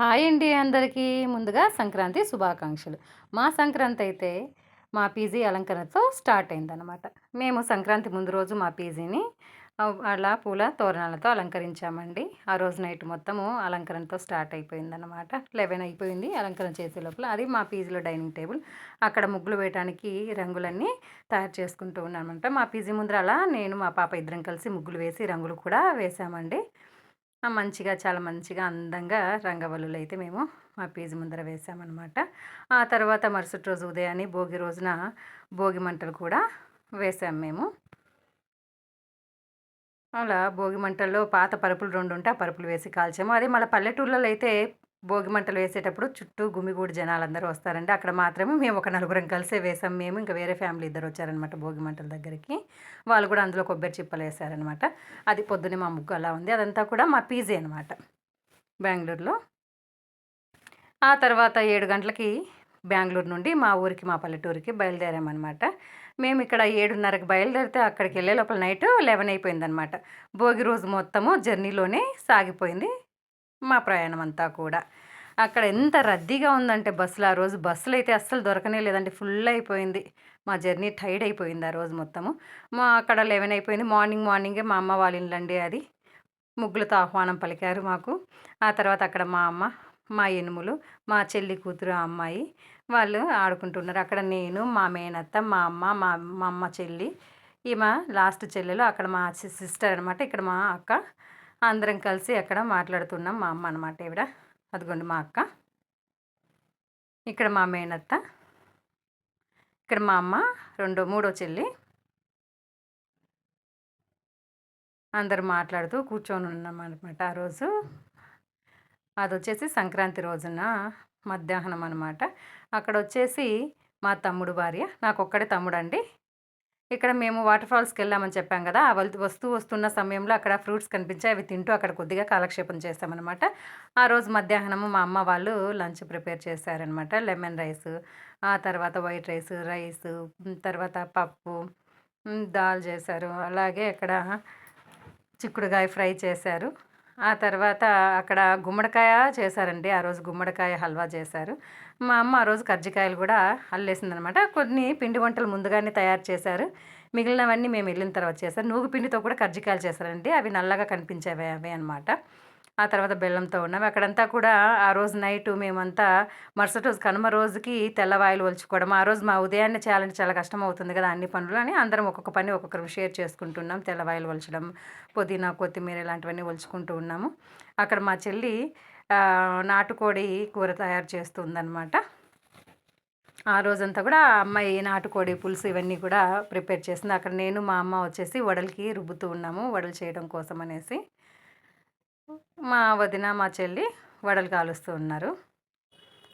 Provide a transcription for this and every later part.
Hi అండి అందరికీ. ముందుగా సంక్రాంతి శుభాకాంక్షలు. మా సంక్రాంతి అయితే మా పీజీ అలంకరణతో స్టార్ట్ అయిందనమాట మేము సంక్రాంతి ముందు రోజు మా పీజీని అలా పూల తోరణాలతో అలంకరించామండి. ఆ రోజు నైట్ మొత్తము అలంకరణతో స్టార్ట్ అయిపోయిందనమాట లెవెన్ అయిపోయింది అలంకరణ చేసే లోపల. అది మా పీజీలో డైనింగ్ టేబుల్. అక్కడ ముగ్గులు వేయడానికి రంగులన్నీ తయారు చేసుకుంటూ ఉన్నానమాట మా పీజీ ముందర అలా నేను మా పాప ఇద్దరం కలిసి ముగ్గులు వేసి రంగులు కూడా వేసామండి మంచిగా చాలా మంచిగా అందంగా రంగవల్లులు అయితే మేము మా పేజీ ముందర వేసామన్నమాట. ఆ తర్వాత మరుసటి రోజు ఉదయాన్నే భోగి రోజున భోగి మంటలు కూడా వేసాం మేము. అలా భోగి మంటల్లో పాత పరుపులు రెండు ఉంటే ఆ పరుపులు వేసి కాల్చాము. అదే మళ్ళీ పల్లెటూళ్ళలో అయితే భోగి మంటలు వేసేటప్పుడు చుట్టూ గుమిగూడి జనాలందరూ వస్తారండి. అక్కడ మాత్రమే మేము ఒక నలుగురం కలిసే వేసాం. మేము ఇంకా వేరే ఫ్యామిలీ ఇద్దరు వచ్చారనమాట భోగి మంటల దగ్గరికి. వాళ్ళు కూడా అందులో కొబ్బరి చిప్పలు వేసారనమాట అది పొద్దున్నే మా ముగ్గు అలా ఉంది. అదంతా కూడా మా పీజీ అనమాట బెంగళూరులో. ఆ తర్వాత ఏడు గంటలకి బెంగళూరు నుండి మా ఊరికి మా పల్లెటూరికి బయలుదేరామన్నమాట. మేము ఇక్కడ ఏడున్నరకు బయలుదేరితే అక్కడికి వెళ్ళే లోపల నైట్ లెవెన్ అయిపోయిందనమాట భోగి రోజు మొత్తము జర్నీలోనే సాగిపోయింది. మా ప్రయాణం అంతా కూడా. అక్కడ ఎంత రద్దీగా ఉందంటే బస్సులు ఆ రోజు బస్సులు అయితే అస్సలు దొరకనే లేదండి. ఫుల్ అయిపోయింది. మా జర్నీ టైడ్ అయిపోయింది ఆ రోజు మొత్తము. మా అక్కడ లెవెన్ అయిపోయింది. మార్నింగ్ మార్నింగే మా అమ్మ వాళ్ళ ఇల్లండి అది. ముగ్గులతో ఆహ్వానం పలికారు మాకు. ఆ తర్వాత అక్కడ మా అమ్మ మా ఎనుములు మా చెల్లి కూతురు అమ్మాయి వాళ్ళు ఆడుకుంటున్నారు. అక్కడ నేను మా మేనత్త మా అమ్మ మా మా అమ్మ చెల్లి. ఈమె లాస్ట్ చెల్లెలు. అక్కడ మా సిస్టర్ అనమాట ఇక్కడ మా అక్క అందరం కలిసి అక్కడ మాట్లాడుతున్నాం మా అమ్మ అనమాట ఇవిడ అదిగోండి మా అక్క. ఇక్కడ మా మేనత్త. ఇక్కడ మా అమ్మ రెండో మూడో చెల్లి. అందరు మాట్లాడుతూ కూర్చొని ఉన్నాం అనమాట ఆ రోజు. అది వచ్చేసి సంక్రాంతి రోజున మధ్యాహ్నం అనమాట అక్కడ వచ్చేసి మా తమ్ముడు భార్య. నాకు ఒక్కడే తమ్ముడు అండి ఇక్కడ మేము వాటర్ ఫాల్స్కి వెళ్ళామని చెప్పాం కదా ఆ వస్తూ వస్తున్న సమయంలో అక్కడ ఫ్రూట్స్ కనిపించాయి అవి తింటూ అక్కడ కొద్దిగా కాలక్షేపం చేస్తామన్నమాట. ఆ రోజు మధ్యాహ్నము మా అమ్మ వాళ్ళు లంచ్ ప్రిపేర్ చేశారనమాట లెమన్ రైస్ ఆ తర్వాత వైట్ రైస్ రైస్ తర్వాత పప్పు దాల్ చేశారు. అలాగే అక్కడ చిక్కుడుకాయ ఫ్రై చేశారు. ఆ తర్వాత అక్కడ గుమ్మడికాయ చేశారండి. ఆ రోజు గుమ్మడికాయ హల్వా చేశారు. మా అమ్మ ఆ రోజు కజ్జికాయలు కూడా అల్లేసిందనమాట. కొన్ని పిండి వంటలు ముందుగానే తయారు చేశారు. మిగిలినవన్నీ మేము వెళ్ళిన తర్వాత చేశారు. నూగు పిండితో కూడా కజ్జికాయలు చేశారండి. అవి నల్లగా కనిపించేవి అవి అనమాట ఆ తర్వాత బెల్లంతో ఉన్నాం. అక్కడంతా కూడా ఆ రోజు నైట్ మేమంతా మరుసటి రోజు కనుమ రోజుకి తెల్లవాయిలు ఒలుచుకోవడం. ఆ రోజు మా ఉదయాన్నే చేయాలంటే చాలా కష్టం అవుతుంది కదా అన్ని పనులు అని అందరం ఒక్కొక్క పని ఒక్కొక్కరు షేర్ చేసుకుంటున్నాం. తెల్లవాయిలు ఒలచడం పుదీనా కొత్తిమీర ఇలాంటివన్నీ ఒలుచుకుంటూ ఉన్నాము. అక్కడ మా చెల్లి నాటుకోడి కూర తయారు చేస్తుందనమాట ఆ రోజంతా కూడా అమ్మాయి నాటుకోడి పులుసు ఇవన్నీ కూడా ప్రిపేర్ చేసింది. అక్కడ నేను మా అమ్మ వచ్చేసి వడలకి రుబ్బుతూ ఉన్నాము. వడలు చేయడం కోసం అనేసి. మా వదిన మా చెల్లి వడలు కాలుస్తూ ఉన్నారు.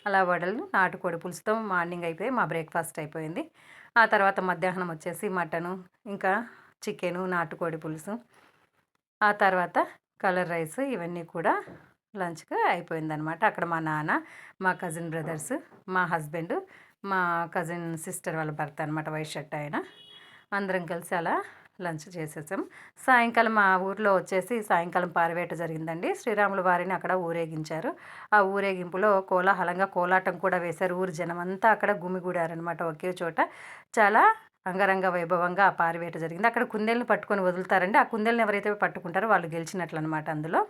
అలా వడలు నాటుకోడి పులుసుతో మార్నింగ్ అయిపోయి మా బ్రేక్ఫాస్ట్ అయిపోయింది. ఆ తర్వాత మధ్యాహ్నం వచ్చేసి మటను ఇంకా చికెను నాటుకోడి పులుసు. ఆ తర్వాత కలర్ రైస్ ఇవన్నీ కూడా లంచ్కి అయిపోయిందనమాట. అక్కడ మా నాన్న మా కజిన్ బ్రదర్స్ మా హస్బెండ్ మా కజిన్ సిస్టర్ వాళ్ళ భర్త అనమాట వైట్ షర్ట్ ఆయన. అందరం కలిసి అలా లంచ్ చేసేసాం. సాయంకాలం మా ఊర్లో వచ్చేసి సాయంకాలం పారవేట జరిగిందండి. శ్రీరాముల వారిని అక్కడ ఊరేగించారు. ఆ ఊరేగింపులో కోలాహలంగా కోలాటం కూడా వేశారు. ఊరు జనమంతా అక్కడ గుమిగూడారనమాట ఒకే చోట. చాలా అంగరంగ వైభవంగా ఆ పారివేట జరిగింది. అక్కడ కుందేలను పట్టుకొని వదులుతారండి. ఆ కుందేలను ఎవరైతే పట్టుకుంటారో వాళ్ళు గెలిచినట్లు అనమాట అందులో.